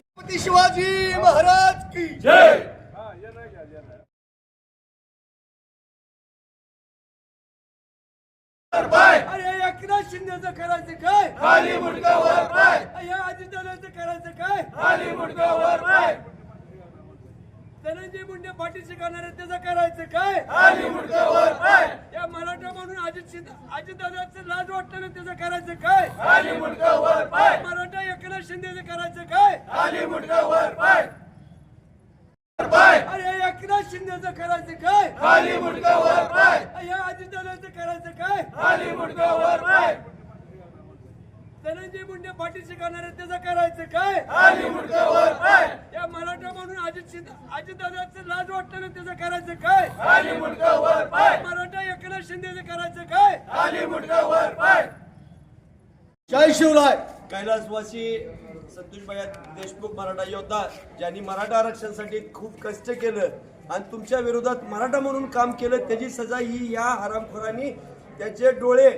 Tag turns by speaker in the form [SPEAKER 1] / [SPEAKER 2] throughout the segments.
[SPEAKER 1] छत्रपती शिवाजी महाराज की जय. अरे एकनाथ शिंदेचं करायचं काय? खाली मुडकावर पाय. या अजितदादाचं करायचं काय? खाली मुडकावर पाय. धनंजय मुंडे पाठीशी करणारे त्याचं करायचं काय? या मराठा म्हणून अजित शिंदे अजितदादाचं लाज वाटतं ना त्याचं करायचं काय? मराठा एकनाथ शिंदेचं करायचं काय? अरे एकनाथ शिंदेचं करायचं काय? या अजितदादाचं करायचं काय? धनंजय मुंडे पाठीशी करणारे त्याचं करायचं काय खाली मुडकावर पाय या मराठा म्हणून अजित शिंदे अजितदादाचं लाज वाटतं ना त्याचं करायचं काय खाली मुडकावर पाय मराठा एकनाथ शिंदेचं करायचं काय खाली मुडकावर पाय
[SPEAKER 2] जय शिवराय! कैलासवासी संतोषबाई देशमुख मराठा योद्धा ज्यांनी मराठा आरक्षणासाठी खूप कष्ट केलं आणि तुमच्या विरोधात मराठा म्हणून काम केलं त्याची सजा ही या हरामखोरांनी त्याचे डोळे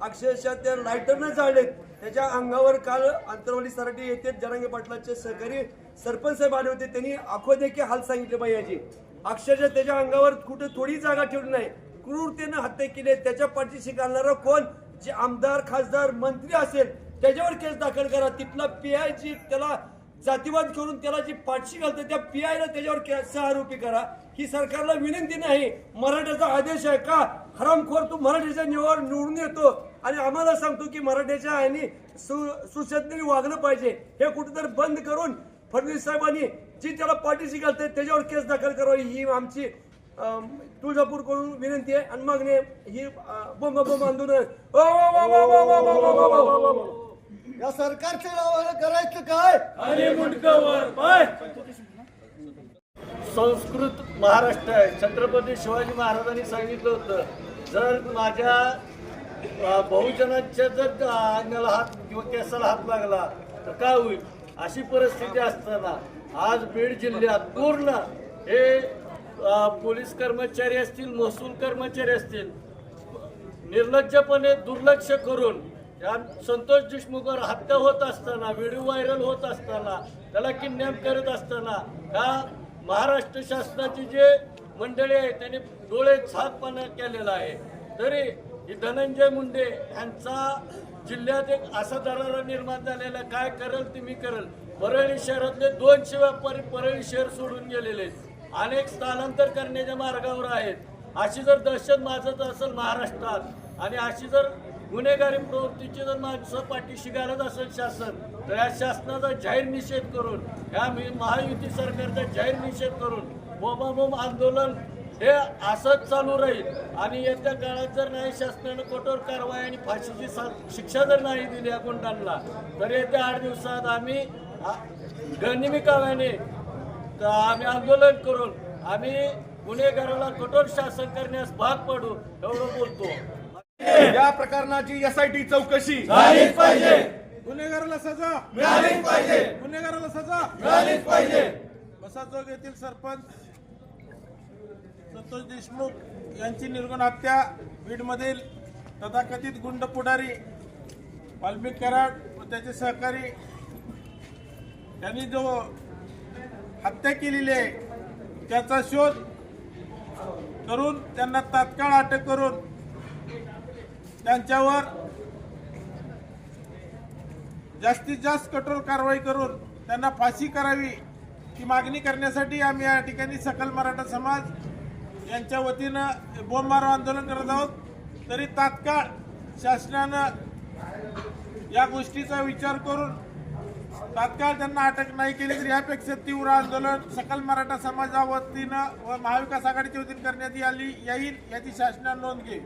[SPEAKER 2] अक्षरशः त्या लायटरनं जाळलेत त्याच्या अंगावर काल अंतरवाली सराटी येथे जरांगे पाटलाचे सहकारी सरपंच साहेब आले होते. त्यांनी आखो देखील हाल सांगितले पाहिजे याची अक्षरशः त्याच्या अंगावर कुठे थोडी जागा ठेवली नाही. क्रूरतेनं हत्या केली. त्याच्या पाठीशी घालणारा कोण? जे आमदार खासदार मंत्री असेल त्याच्यावर केस दाखल करा. तिथला पीआय जी त्याला जातीवाद करून त्याला जी पाठशी घालते त्या पीआयला त्याच्यावर केस आरोपी करा. ही सरकारला विनंती नाही. मराठ्याचा आदेश आहे का? हरामखोर तू मराठीच्या निवड निवडून येतो. आणि आम्हाला सांगतो की मराठ्याच्या आईने सु सुश्रद्धेने वागलं पाहिजे. हे कुठेतरी बंद करून फडणवीस साहेबांनी जी त्याला पाठीशी घालते त्याच्यावर केस दाखल करावी ही आमची तुळजापूरकडून विनंती आहे आणि मागणे ही बोंब बोंब आंदोलन या सरकारचे करायचं काय अरे मुंडकावर
[SPEAKER 3] संस्कृत महाराष्ट्र आहे छत्रपती शिवाजी महाराजांनी सांगितलं होतं जर माझ्या बहुजनाच्या जर अंगाला हात किंवा केसाला हात लागला तर काय होईल अशी परिस्थिती असताना आज बीड जिल्ह्यात पूर्ण हे पोलीस कर्मचारी असतील महसूल कर्मचारी असतील निर्लज्जपणे दुर्लक्ष करून या संतोष देशमुखवर हत्या होत असताना व्हिडिओ व्हायरल होत असताना त्याला किडनॅप करत असताना ह्या महाराष्ट्र शासनाची जे मंडळी आहे त्यांनी डोळे झाकपणा केलेला आहे. तरी ही धनंजय मुंडे यांचा जिल्ह्यात एक असा दरारा निर्माण झालेला काय करल ते मी करल. परळी शहरातले दोनशे व्यापारी परळी शहर सोडून गेलेले आहेत. अनेक स्थलांतर करण्याच्या मार्गावर आहेत. अशी जर दहशत माजत असेल महाराष्ट्रात आणि अशी जर गुन्हेगारी प्रवृत्तीची जर माणसं पाठीशी घालत असेल शासन तर या शासनाचा जाहीर निषेध करून या मी- महायुती सरकारचा जाहीर निषेध करून बोमाबोम आंदोलन हे असंच चालू राहील. आणि येत्या काळात जर नाही शासनानं कठोर कारवाई आणि फाशीची सा- शिक्षा जर नाही दिली या गुंडांना तर येत्या आठ दिवसात आम्ही आ- गनिमिकाव्याने तर आम्ही आंदोलन करून आम्ही गुन्हेगाराला कठोर शासन करण्यास भाग पडू एवढं बोलतो.
[SPEAKER 4] या प्रकरणाची एसआयटी चौकशी.
[SPEAKER 1] झालीच पाहिजे.
[SPEAKER 4] गुन्हेगाराला सजा.
[SPEAKER 1] मिळालीच पाहिजे.
[SPEAKER 4] गुन्हेगाराला सजा.
[SPEAKER 1] मिळालीच पाहिजे.
[SPEAKER 4] बसाचोग येथील सरपंच संतोष देशमुख यांची निर्गुण हत्या. बीडमधील तथाकथित गुंड पुढारी वाल्मिक कराड व त्याचे सहकारी. त्यांनी जो हत्या केलेली आहे. त्याचा शोध करून त्यांना तात्काळ अटक करून त्यांच्यावर जास्तीत जास्त कठोर कारवाई करून त्यांना फाशी करावी ही मागणी करण्यासाठी आम्ही या ठिकाणी सकल मराठा समाज यांच्या वतीनं बोंबमारो आंदोलन करत आहोत. तरी तात्काळ शासनानं या गोष्टीचा विचार करून तात्काळ त्यांना अटक नाही केली तर यापेक्षा तीव्र आंदोलन सकल मराठा समाजा वतीनं व महाविकास आघाडीच्या वतीनं करण्यात आली. येईल याची शासनानं नोंद घेईल